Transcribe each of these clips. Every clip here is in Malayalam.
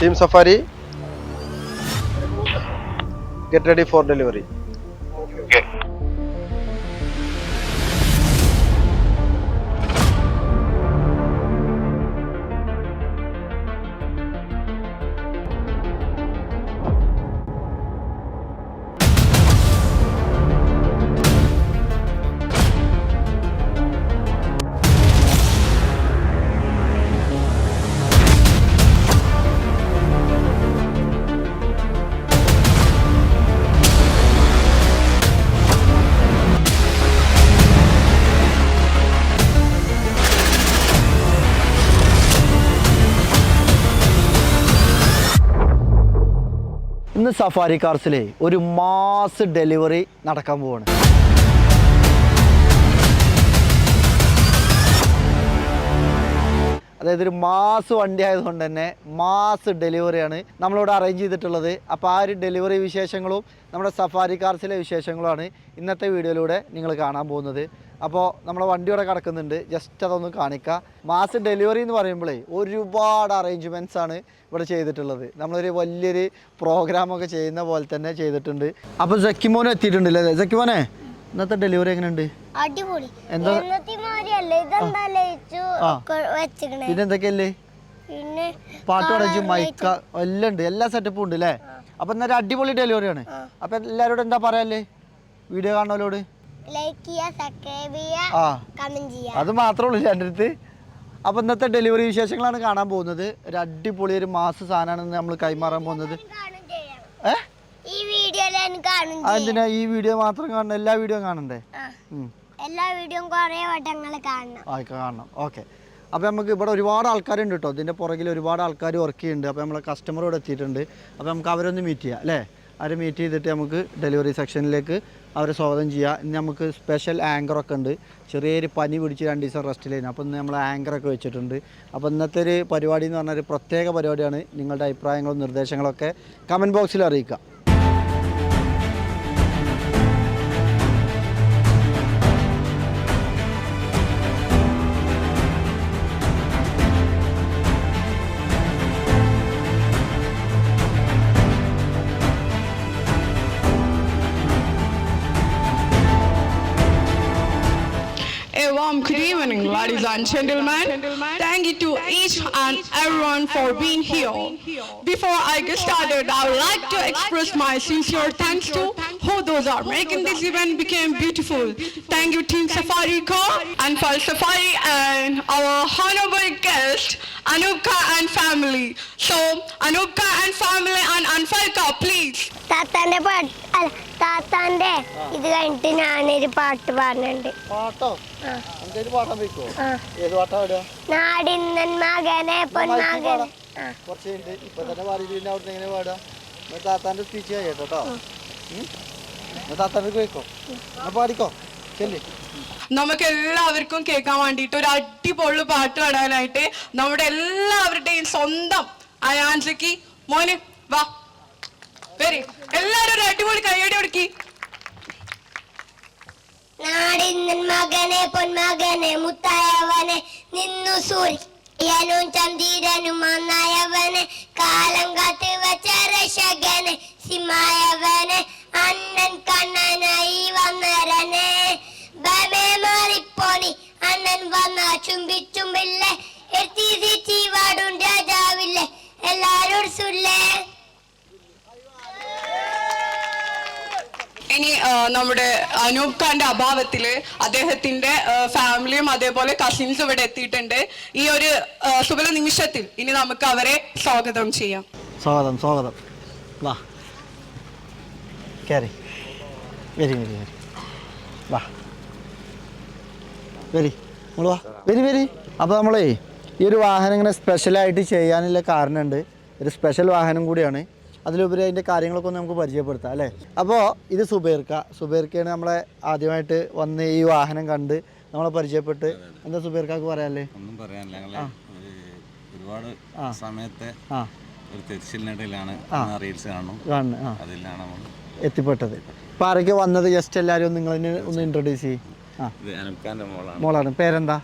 Team Safari, get ready for delivery. Safari കാർസിലെ ഒരു മാസ് ഡെലിവറി നടക്കാൻ പോവാണ്. അതായത് ഒരു മാസ് വണ്ടി ആയതുകൊണ്ട് തന്നെ മാസ് ഡെലിവറിയാണ് നമ്മളിവിടെ അറേഞ്ച് ചെയ്തിട്ടുള്ളത്. അപ്പോൾ ആ ഒരു ഡെലിവറി വിശേഷങ്ങളും നമ്മുടെ സഫാരി കാർസിലെ വിശേഷങ്ങളുമാണ് ഇന്നത്തെ വീഡിയോയിലൂടെ നിങ്ങൾ കാണാൻ പോകുന്നത്. അപ്പോൾ നമ്മളെ വണ്ടി ഇവിടെ കിടക്കുന്നുണ്ട്. ജസ്റ്റ് അതൊന്ന് കാണിക്കുക മാസ് ഡെലിവറി എന്ന് പറയുമ്പോഴേ ഒരുപാട് അറേഞ്ച്മെന്റ്സ് ആണ് ഇവിടെ ചെയ്തിട്ടുള്ളത്. നമ്മളൊരു വലിയൊരു പ്രോഗ്രാമൊക്കെ ചെയ്യുന്ന പോലെ തന്നെ ചെയ്തിട്ടുണ്ട്. അപ്പോൾ എത്തിയിട്ടുണ്ട് എത്തിയിട്ടുണ്ടല്ലേ? സക്കിമോനെ ഇന്നത്തെ ഡെലിവറി എങ്ങനെയുണ്ട്? അടിപൊളി. എന്താ? പിന്നെ എന്തൊക്കെയല്ലേ? പിന്നെ പാട്ട് അടച്ചു മൈക്ക എല്ലാം ഉണ്ട്. എല്ലാ സെറ്റപ്പും ഉണ്ട് അല്ലേ അപ്പൊ ഇന്നൊരു അടിപൊളി ഡെലിവറിയാണ് അപ്പൊ എല്ലാവരോടും എന്താ പറയാല്ലേ? വീഡിയോ കാണുന്നവരോട്? ലൈക്ക് ചെയ്യുക സബ്സ്ക്രൈബ് ചെയ്യുക ആ. കമന്റ് ചെയ്യുക അത് മാത്രമേ ഉള്ളൂ എന്റെ അടുത്ത്. അപ്പൊ ഇന്നത്തെ ഡെലിവറി വിശേഷങ്ങളാണ് കാണാൻ പോകുന്നത്. ഒരു അടിപൊളി ഒരു മാസ സാധനമാണ് നമ്മൾ കൈമാറാൻ പോകുന്നത്. ഏ? ഈ വീഡിയോ എന്തിനാ ഈ വീഡിയോ മാത്രം കാണണം എല്ലാ വീഡിയോ കാണണ്ടേ? എല്ലാ വീഡിയോയും കുറേ വട്ടങ്ങൾ കാണണം. ആ കാണണം. ഓക്കെ. അപ്പോൾ നമുക്ക് ഇവിടെ ഒരുപാട് ആൾക്കാരുണ്ട് കേട്ടോ ഇതിന്റെ പുറകിൽ ഒരുപാട് ആൾക്കാർ വർക്ക് ചെയ്യുന്നുണ്ട്. അപ്പോൾ നമ്മളെ കസ്റ്റമർ ഇവിടെ എത്തിയിട്ടുണ്ട്. അപ്പോൾ നമുക്ക് അവരൊന്ന് മീറ്റ് ചെയ്യാം അല്ലേ? അവരെ മീറ്റ് ചെയ്തിട്ട് നമുക്ക് ഡെലിവറി സെക്ഷനിലേക്ക് അവരെ സ്വാഗതം ചെയ്യുക ഇന്ന് നമുക്ക് സ്പെഷ്യൽ ആങ്കറൊക്കെ ഉണ്ട്. ചെറിയൊരു പനി പിടിച്ച് രണ്ട് ദിവസം റെസ്റ്റിലായിരുന്നു അപ്പോൾ ഇന്ന് നമ്മൾ ആങ്കറൊക്കെ വെച്ചിട്ടുണ്ട്. അപ്പോൾ ഇന്നത്തെ ഒരു പരിപാടി എന്ന് പറഞ്ഞാൽ ഒരു പ്രത്യേക പരിപാടിയാണ്. നിങ്ങളുടെ അഭിപ്രായങ്ങളും നിർദ്ദേശങ്ങളൊക്കെ കമന്റ് ബോക്സിൽ അറിയിക്കുക good evening, ladies and gentlemen. Thank you to each and everyone for being here. Before I get started, I would like to express my sincere thanks to who those are making this event became beautiful. Thank you, Team Safari Corps and for Safari and our honorable guest, Anupka and family. So, Anupka and family and Anfalka, please. താത്താന്റെ പാട്ട് അല്ല താത്താന്റെ ഇത് കഴിഞ്ഞിട്ട് ഞാനൊരു പാട്ട് പാടുന്നുണ്ട് പാട്ടോ. എന്തെങ്കിലും പാട്ടാൻ വയ്ക്കുമോ ആ. ഏത് പാട്ടാ വിടുക നാടിന്നൻ മകനെ പൊന്മകനെ കുറച്ച് ഇപ്പൊ തന്നെ പിന്നെ അവിടുന്ന് എങ്ങനെ പാടുക താത്താന്റെ സ്പീച്ച് കേട്ടോ പാടിക്കോ ചെല്ലി. നമുക്ക് എല്ലാവർക്കും കേൾക്കാൻ വേണ്ടിയിട്ട് ഒരു അടിപൊളി പാട്ട് പാടാനായിട്ട് നമ്മുടെ എല്ലാവരുടെയും സ്വന്തം അയാൻസക്ക് മോന് വാ. വരി. എല്ലാരും ഒരു അടിപൊളി കൈയടി കൊടുക്കി. നാടിന്നൻ മകനെ പൊന്മകനെ മുത്തായവനെ നിന്നു സൂര്യനും ചന്ദ്രനും മന്നായവനെ കാലം കാത്ത് വച്ച രക്ഷകനെ സിമായവനെ അണ്ണൻ കണ്ണനായി വന്നരനെ ബമേ മാറിപ്പോണി അണ്ണൻ വന്ന ചുംബിച്ചുമ്പില്ലേ എത്തി സിറ്റി വാടും രാജാവില്ലേ. എല്ലാരോട് സുല്ലേ. ഇനി നമ്മുടെ അനൂപ് ഖാന്റെ അഭാവത്തിൽ അദ്ദേഹത്തിന്റെ ഫാമിലിയും അതേപോലെ കസിൻസും ഇവിടെ എത്തിയിട്ടുണ്ട്. ഈ ഒരു സുബല നിമിഷത്തിൽ ഇനി നമുക്ക് അവരെ സ്വാഗതം ചെയ്യാം. സ്വാഗതം സ്വാഗതം. വാ. കയറി. വരി വരി വരി. വാ. വരി. നമ്മൾ വാ. വരി വരി. അപ്പോൾ നമ്മളേ ഈ ഒരു വാഹനം ഇങ്ങനെ സ്പെഷ്യലായിട്ട് ചെയ്യാനുള്ള കാരണമുണ്ട്. ഒരു സ്പെഷ്യൽ വാഹനം കൂടിയാണ്. അതിലുപരി അതിന്റെ കാര്യങ്ങളൊക്കെ ഒന്ന് നമുക്ക് പരിചയപ്പെടുത്താം അല്ലേ? അപ്പോൾ ഇത് സുബേർക്ക. സുബേർക്കയാണ് നമ്മളെ ആദ്യമായിട്ട് വന്ന് ഈ വാഹനം കണ്ട് നമ്മളെ പരിചയപ്പെട്ട്. എന്താ സുബൈർക്കാക്ക് പറയാല്ലേ ഒന്നും പറയാനില്ല. ഒരുപാട് സമയത്തെ ഒരു തിരിച്ചിലിനിടയിലാണ് റീൽസ് കാണും കാണുന്നത് ആ. അതിലാണ് നമ്മൾ എത്തിപ്പെട്ടത്. ഇപ്പം ആരൊക്കെ വന്നത്? ജസ്റ്റ് എല്ലാവരും നിങ്ങൾ ഒന്ന് ഇൻട്രൊഡ്യൂസ് ചെയ്യും. ആ. മോളാണ്. പേരെന്താ?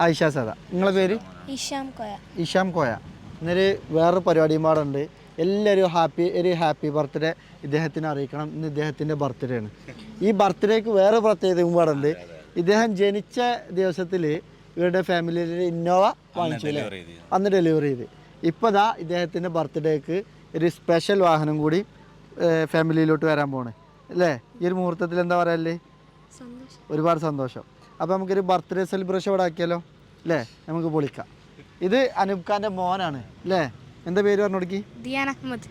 ഐഷ സദ. നിങ്ങളെ പേര്? ഇഷാം കോയ. ഇഷാം കോയ. ഇന്നൊരു വേറൊരു പരിപാടിയും പാടുണ്ട്. എല്ലാവരും ഹാപ്പി ഒരു ഹാപ്പി ബർത്ത്ഡേ ഇദ്ദേഹത്തിന് അറിയിക്കണം. ഇന്ന് ഇദ്ദേഹത്തിന്റെ ബർത്ത്ഡേ ആണ്. ഈ ബർത്ത്ഡേക്ക് വേറെ പ്രത്യേകതയും പാടുണ്ട്. ഇദ്ദേഹം ജനിച്ച ദിവസത്തിൽ ഇവരുടെ ഫാമിലിയിൽ ഇന്നോവ വാങ്ങിച്ചു. അന്ന് ഡെലിവറി ചെയ്ത്. ഇപ്പോൾ ദാ ഇദ്ദേഹത്തിന്റെ ബർത്ത്ഡേക്ക് ഒരു സ്പെഷ്യൽ വാഹനം കൂടി ഫാമിലിയിലോട്ട് വരാൻ പോണേ. അല്ലേ? ഈ ഒരു മുഹൂർത്തത്തിൽ എന്താ പറയല്ലേ ഒരുപാട് സന്തോഷം. അപ്പോൾ നമുക്കൊരു ബർത്ത്ഡേ സെലിബ്രേഷൻ ഇവിടെ ആക്കിയാലോ? അല്ലേ? നമുക്ക് പൊളിക്കാം ഇത് അനൂപ് ഖാന്റെ മോനാണ്. അല്ലേ? എന്താ പേര് പറഞ്ഞു കൊടുക്കി? ദിയാൻ അഹമ്മദ്.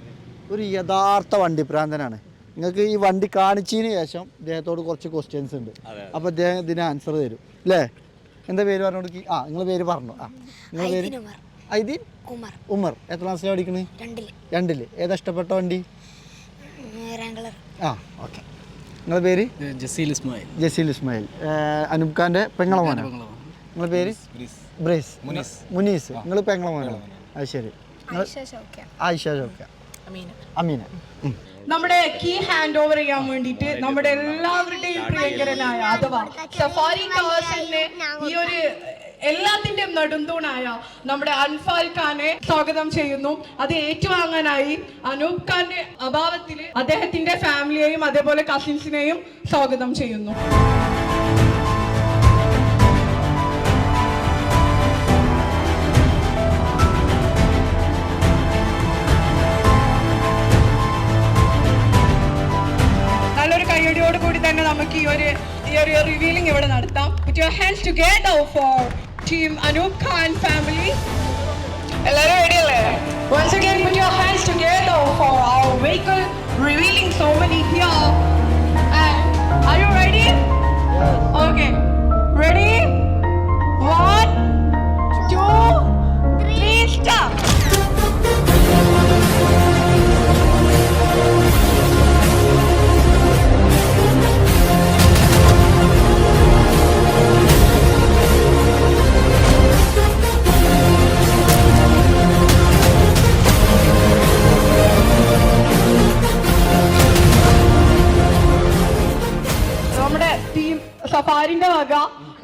ഒരു യഥാർത്ഥ വണ്ടി പ്രാന്തനാണ് നിങ്ങൾക്ക് ഈ വണ്ടി കാണിച്ചതിന് ശേഷം അദ്ദേഹത്തോട് കുറച്ച് ക്വസ്റ്റ്യൻസ് ഉണ്ട്. അപ്പോൾ അദ്ദേഹം ഇതിന് ആൻസർ തരും. അല്ലേ? എന്താ പേര് പറഞ്ഞു കൊടുക്കി? ആ നിങ്ങൾ പേര് പറഞ്ഞു. ആ നിങ്ങളെ പേര്? ഐദീൻ ഉമർ. ഉമർ. എത്ര ക്ലാസ്സിലാണ് പഠിക്കണേ? രണ്ടിൽ. രണ്ടിൽ. ഏതാ ഇഷ്ടപ്പെട്ട വണ്ടി? ആ ഓക്കെ. നിങ്ങളുടെ പേര്? ജസീൽ ഇസ്മായിൽ. ജസീൽ ഇസ്മായിൽ. അനൂപ് ഖാന്റെ പെങ്ങള മോനാണ് നിങ്ങളുടെ പേര്? ബ്രേസ് മുനീസ്. മുനീസ്. നിങ്ങൾ പെങ്ങള മോനാണ് അത് ശരി. ആയിഷ ഷോക്ക അമീന. നമ്മുടെ കീ ഹാൻഡ് ഓവർ ചെയ്യാൻ വേണ്ടിയിട്ട് നമ്മുടെ എല്ലാവരുടെയും പ്രിയങ്കരനായ അഥവാ സഫാരി ഈ ഒരു എല്ലാത്തിന്റെയും നെടുന്തൂണായ നമ്മുടെ അൻഫാൽ ഖാനെ സ്വാഗതം ചെയ്യുന്നു. അത് ഏറ്റുവാങ്ങാനായി അനൂപ് ഖാന്റെ അഭാവത്തിൽ അദ്ദേഹത്തിന്റെ ഫാമിലിയെയും അതേപോലെ കസിൻസിനെയും സ്വാഗതം ചെയ്യുന്നു. നല്ലൊരു കയ്യടിയോട് കൂടി തന്നെ നമുക്ക് ഈ ഒരു ഈ ഒരു റിവീലിംഗ് ഇവിടെ നടത്താം. Put your hands together for Team Anup Khan family. Once again, put your hands together for our vehicle revealing so many here. And are you ready? Yes. Okay. Ready? One, two, three, stop.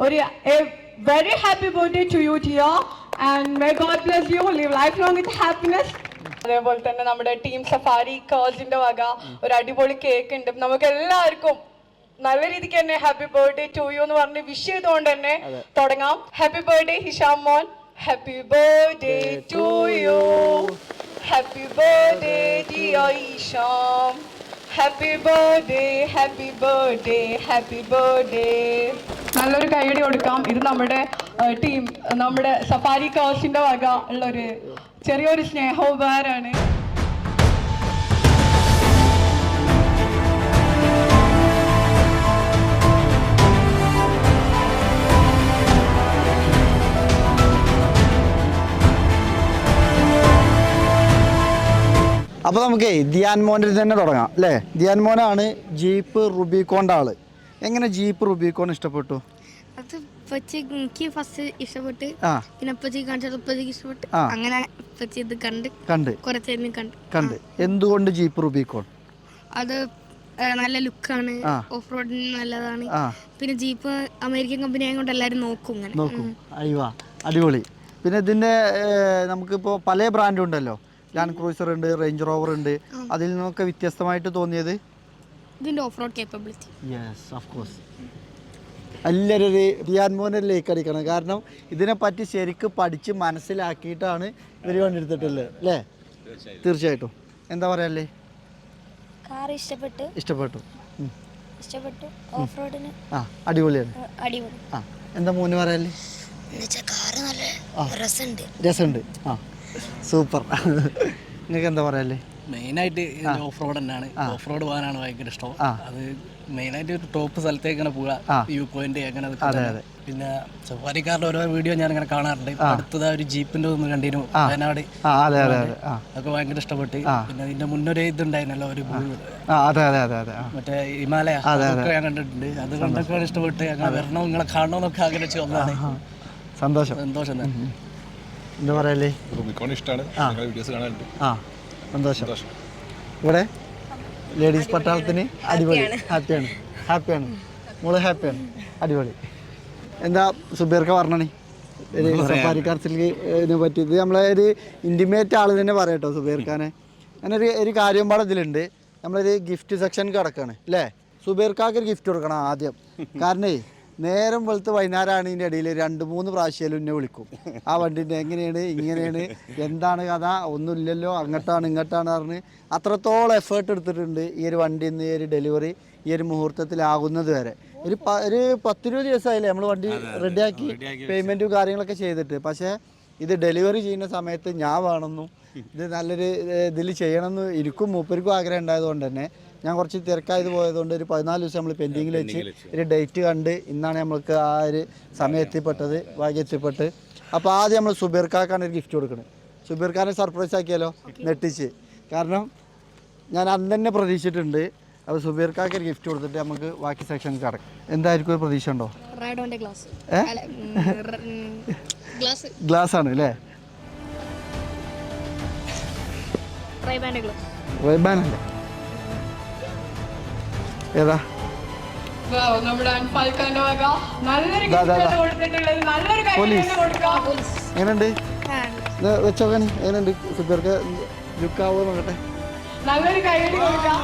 ഒരു very happy birthday to you ടിയോ and may God bless you live life long with happiness അതേപോലെ തന്നെ നമ്മുടെ ടീം സഫാരി കേൾസിന്റെ വക ഒരു അടിപൊളി കേക്ക് ഉണ്ട്. നമുക്ക് എല്ലാവർക്കും നല്ല രീതിക്ക് തന്നെ ഹാപ്പി ബർത്ത്ഡേ ടു യു എന്ന് പറഞ്ഞ് വിഷ് ചെയ്തുകൊണ്ട് തന്നെ തുടങ്ങാം. ഹാപ്പി ബർത്ത്ഡേ ഹിഷാം മോൻ. Happy birthday to you happy birthday dear Isham happy birthday happy birthday happy birthday നല്ലൊരു കൈയടി കൊടുക്കാം. ഇത് നമ്മുടെ ടീം നമ്മുടെ സഫാരി കോസിന്റെ വക ഉള്ളൊരു ചെറിയൊരു സ്നേഹോപകാരമാണ് അപ്പോൾ നമുക്കേ ദിയാൻ മോന്റെ തന്നെ തുടങ്ങാം അല്ലേ? ദിയാൻ മോനാണ് ജീപ്പ് റുബിക്കോണ്ട ആൾ എങ്ങനെ ജീപ്പ് റുബിക്കോൺ ഇഷ്ടപ്പെട്ടു? അത് പച്ചി എനിക്ക് ഫസ്റ്റ് ഇഷ്ടപ്പെട്ട് ആ. പിന്നെ പച്ചി കാണിച്ചത് പച്ചക്ക് ഇഷ്ടപ്പെട്ട്. ആ. അങ്ങനെ പച്ചി ഇത് കണ്ട് കണ്ട്. കുറച്ച് നേരം കണ്ട്. കണ്ട്. എന്തുകൊണ്ട് ജീപ്പ് റുബിക്കോൺ? അത് നല്ല ലുക്കാണ്. ആ. ഓഫ് റോഡിന് നല്ലതാണ്. ആ. പിന്നെ ജീപ്പ് അമേരിക്കൻ കമ്പനി ആയതുകൊണ്ട് എല്ലാവരും നോക്കും ഇങ്ങനെ. നോക്കും. അയ്യോ അടിപൊളി. പിന്നെ ഇതിന്റെ നമുക്കിപ്പോൾ പല ബ്രാൻഡും ഉണ്ടല്ലോ ലാൻഡ് ക്രൂസർ ഉണ്ട് റേഞ്ച് റോവർ ഉണ്ട്. അതിൽ നിന്നൊക്കെ വ്യത്യസ്തമായിട്ട് തോന്നിയത്? ഇതിന്റെ off road capability yes of course എല്ലാവരും ഒരു റിയാൻ മോനെ ലേക്ക് അടിക്കണം. കാരണം ഇതിനെപ്പറ്റി ശരിക്ക് പഠിച്ച് മനസ്സിലാക്കിയിട്ടാണ് ഇവർ കണ്ടെടുത്തിട്ടുള്ളത് അല്ലേ? തീർച്ചയായിട്ടും. എന്താ പറയാല്ലേ കാർ ഇഷ്ടപ്പെട്ടു. ഇഷ്ടപ്പെട്ടു. ഇഷ്ടപ്പെട്ടു ഓഫ് റോഡിന് ആ അടിപൊളിയാണ്. അടിപൊളി. ആ എന്താ മോന് പറയാല്ലേ എന്നുവെച്ചാൽ കാറ് നല്ല രസമുണ്ട്. രസമുണ്ട്. ആ. സൂപ്പർ. നിങ്ങൾക്ക് എന്താ പറയാല്ലേ? മെയിനായിട്ട് ഓഫ് റോഡ് തന്നെയാണ്. ഓഫ് റോഡ് പോകാനാണ് ഭയങ്കര ഇഷ്ടം. അത് മെയിനായിട്ട് ഒരു ടോപ്പ് സ്ഥലത്തേക്ക് ഇങ്ങനെ പോവുക. വ്യൂ പോയിന്റ് അങ്ങനെ. പിന്നെ സഫാരിക്കാരുടെ ഓരോ വീഡിയോ ഞാൻ ഇങ്ങനെ കാണാറുണ്ട് അടുത്തത് ഒരു ജീപ്പിന്റെ ഒന്ന് കണ്ടിരുന്നു. വയനാട്. അതൊക്കെ ഭയങ്കര ഇഷ്ടപ്പെട്ട്. പിന്നെ ഇതിന്റെ മുന്നൊരു ഇതുണ്ടായിരുന്നല്ലോ ഒരു മറ്റേ ഹിമാലയ. അതൊക്കെ ഞാൻ കണ്ടിട്ടുണ്ട്. അത് കണ്ടൊക്കെ ഇഷ്ടപ്പെട്ട്. അങ്ങനെ വരണം നിങ്ങളെ കാണണമെന്നൊക്കെ ആഗ്രഹിച്ചു വന്നതാണ്. സന്തോഷം. സന്തോഷം തന്നെ. എന്താ പറയല്ലേ ഇഷ്ടമാണ് വീഡിയോസ് ആ സന്തോഷം. ഇവിടെ ലേഡീസ് പട്ടാളത്തിന് അടിപൊളി. ഹാപ്പിയാണ് ഹാപ്പിയാണ് മോൾ ഹാപ്പിയാണ് അടിപൊളി. എന്താ സുബീർക്ക് പറഞ്ഞണേ ഒരു സഫാരി ഇതിനെ പറ്റി ഇത് നമ്മളെ ഒരു ഇന്റിമേറ്റ് ആൾ തന്നെ പറയട്ടോ സുബീർക്കാനെ. ഖാനെ അങ്ങനെ ഒരു ഒരു കാര്യം പാടെ ഇതിലുണ്ട്. നമ്മളൊരു ഗിഫ്റ്റ് സെക്ഷൻ കിടക്കാണ് അല്ലേ സുബീർ ഖാക്ക് ഒരു ഗിഫ്റ്റ് കൊടുക്കണം ആദ്യം. കാരണേ നേരം വെളുത്ത് വൈകുന്നേരമാണ് ഇതിന്റെ ഇടയിൽ രണ്ട് മൂന്ന് പ്രാവശ്യം എന്നെ വിളിക്കും. ആ വണ്ടിന്റെ എങ്ങനെയാണ് ഇങ്ങനെയാണ് എന്താണ് കഥ ഒന്നുമില്ലല്ലോ അങ്ങോട്ടാണ് ഇങ്ങോട്ടാണ് പറഞ്ഞ് അത്രത്തോളം എഫേർട്ട് എടുത്തിട്ടുണ്ട് ഈ ഒരു വണ്ടി ഇന്ന് ഈ ഒരു ഡെലിവറി ഈ ഒരു മുഹൂർത്തത്തിലാകുന്നത് വരെ. ഒരു പ- ഒരു പത്തിരുപത് ദിവസമായില്ലേ നമ്മൾ വണ്ടി റെഡിയാക്കി പേയ്മെന്റും കാര്യങ്ങളൊക്കെ ചെയ്തിട്ട്. പക്ഷേ ഇത് ഡെലിവറി ചെയ്യുന്ന സമയത്ത് ഞാൻ വേണമെന്നും ഇത് നല്ലൊരു ഇതിൽ ചെയ്യണമെന്ന് ഇരിക്കും മൂപ്പർക്കും ആഗ്രഹം ഉണ്ടായതുകൊണ്ട് തന്നെ ഞാൻ കുറച്ച് തിരക്കായത് പോയതുകൊണ്ട് ഒരു പതിനാല് ദിവസം നമ്മൾ പെൻഡിങ്ങിൽ വെച്ച് ഒരു ഡേറ്റ് കണ്ട് ഇന്നാണ് നമ്മൾക്ക് ആ ഒരു സമയം എത്തിപ്പെട്ടത് വൈകി എത്തിപ്പെട്ട്. അപ്പോൾ ആദ്യം നമ്മൾ സുബീർ ഖാക്കാണ് ഒരു ഗിഫ്റ്റ് കൊടുക്കുന്നത് സുബീർ ഖാനെ സർപ്രൈസ് ആക്കിയാലോ? നെട്ടിച്ച് കാരണം ഞാൻ അന്ന് തന്നെ പ്രതീക്ഷിച്ചിട്ടുണ്ട്. അപ്പോൾ സുബീർ ഖാക്ക് ഒരു ഗിഫ്റ്റ് കൊടുത്തിട്ട് നമുക്ക് ബാക്കി സെക്ഷൻ കടക്കും എന്തായിരിക്കും ഒരു പ്രതീക്ഷ ഉണ്ടോ? റൈഡോന്റെ ഗ്ലാസ് ഗ്ലാസ് ഗ്ലാസ് ആണ് അല്ലേ റൈബാൻ അല്ലേ? പോലീസ്. കൊടുക്കാം. എങ്ങനെയുണ്ട്? ലുക്കാവോ നോക്കട്ടെ. നല്ലൊരു കൈയടി കൊടുക്കാം.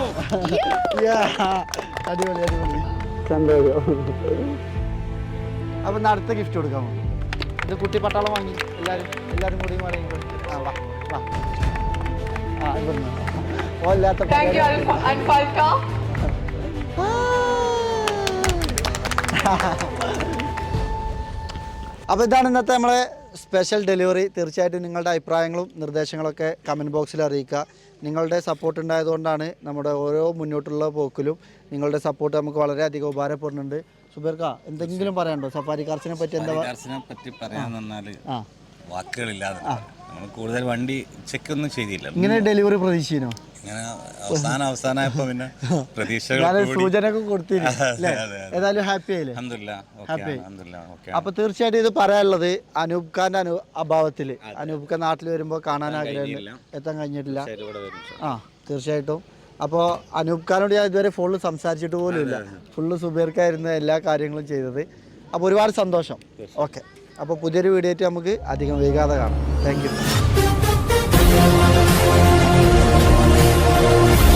യാ, അടിപൊളി അടിപൊളി. സന്തോഷം അപ്പൊ അടുത്ത ഗിഫ്റ്റ് കൊടുക്കാമോ? ഇത് കുട്ടി പട്ടാളം വാങ്ങി. എല്ലാരും എല്ലാരും കൂടി ആ വാ വാ. ആ ഇവിടുന്ന്. ഓ ഇല്ലാത്ത അപ്പോൾ ഇതാണ് ഇന്നത്തെ നമ്മളെ സ്പെഷ്യൽ ഡെലിവറി തീർച്ചയായിട്ടും നിങ്ങളുടെ അഭിപ്രായങ്ങളും നിർദ്ദേശങ്ങളൊക്കെ കമന്റ് ബോക്സിൽ അറിയിക്കുക. നിങ്ങളുടെ സപ്പോർട്ട് ഉണ്ടായതുകൊണ്ടാണ് നമ്മുടെ ഓരോ മുന്നോട്ടുള്ള പോക്കിലും നിങ്ങളുടെ സപ്പോർട്ട് നമുക്ക് വളരെയധികം ഉപകാരപ്പെടുന്നുണ്ട്. സുബീർക്ക എന്തെങ്കിലും പറയാനുണ്ടോ? സഫാരി കാർസിനെ പറ്റി എന്താ കാർസിനെ പറ്റി പറയാൻ വാക്കുകളില്ലാതെ നമ്മൾ കൂടുതൽ വണ്ടി ചെക്ക് ഒന്നും ചെയ്തില്ല. ഇങ്ങനെ ഡെലിവറി പ്രതീക്ഷിച്ചിനോ ഇങ്ങനെ അവസാനം പിന്നെ പ്രതീക്ഷകൾ കൊടുത്തിരുന്നു. ഏതായാലും ഹാപ്പി ആയില്ലേ? ആണ്. അപ്പൊ തീർച്ചയായിട്ടും ഇത് പറയാനുള്ളത് അനൂപ് ഖാന്റെ അനു അഭാവത്തിൽ. അനൂപ് ഖാൻ നാട്ടിൽ വരുമ്പോൾ കാണാൻ ആഗ്രഹം എത്താൻ കഴിഞ്ഞിട്ടില്ല. ആ തീർച്ചയായിട്ടും. അപ്പോൾ അനൂപ് ഖാനോട് ഞാൻ ഇതുവരെ ഫുള്ള് സംസാരിച്ചിട്ട് പോലും ഇല്ല. ഫുള്ള് സുബീർക്കായിരുന്നു എല്ലാ കാര്യങ്ങളും ചെയ്തത്. അപ്പോൾ ഒരുപാട് സന്തോഷം. ഓക്കെ. അപ്പോൾ പുതിയൊരു വീഡിയോ ആയിട്ട് നമുക്ക് അധികം വൈകാതെ കാണാം. Thank you Thank you.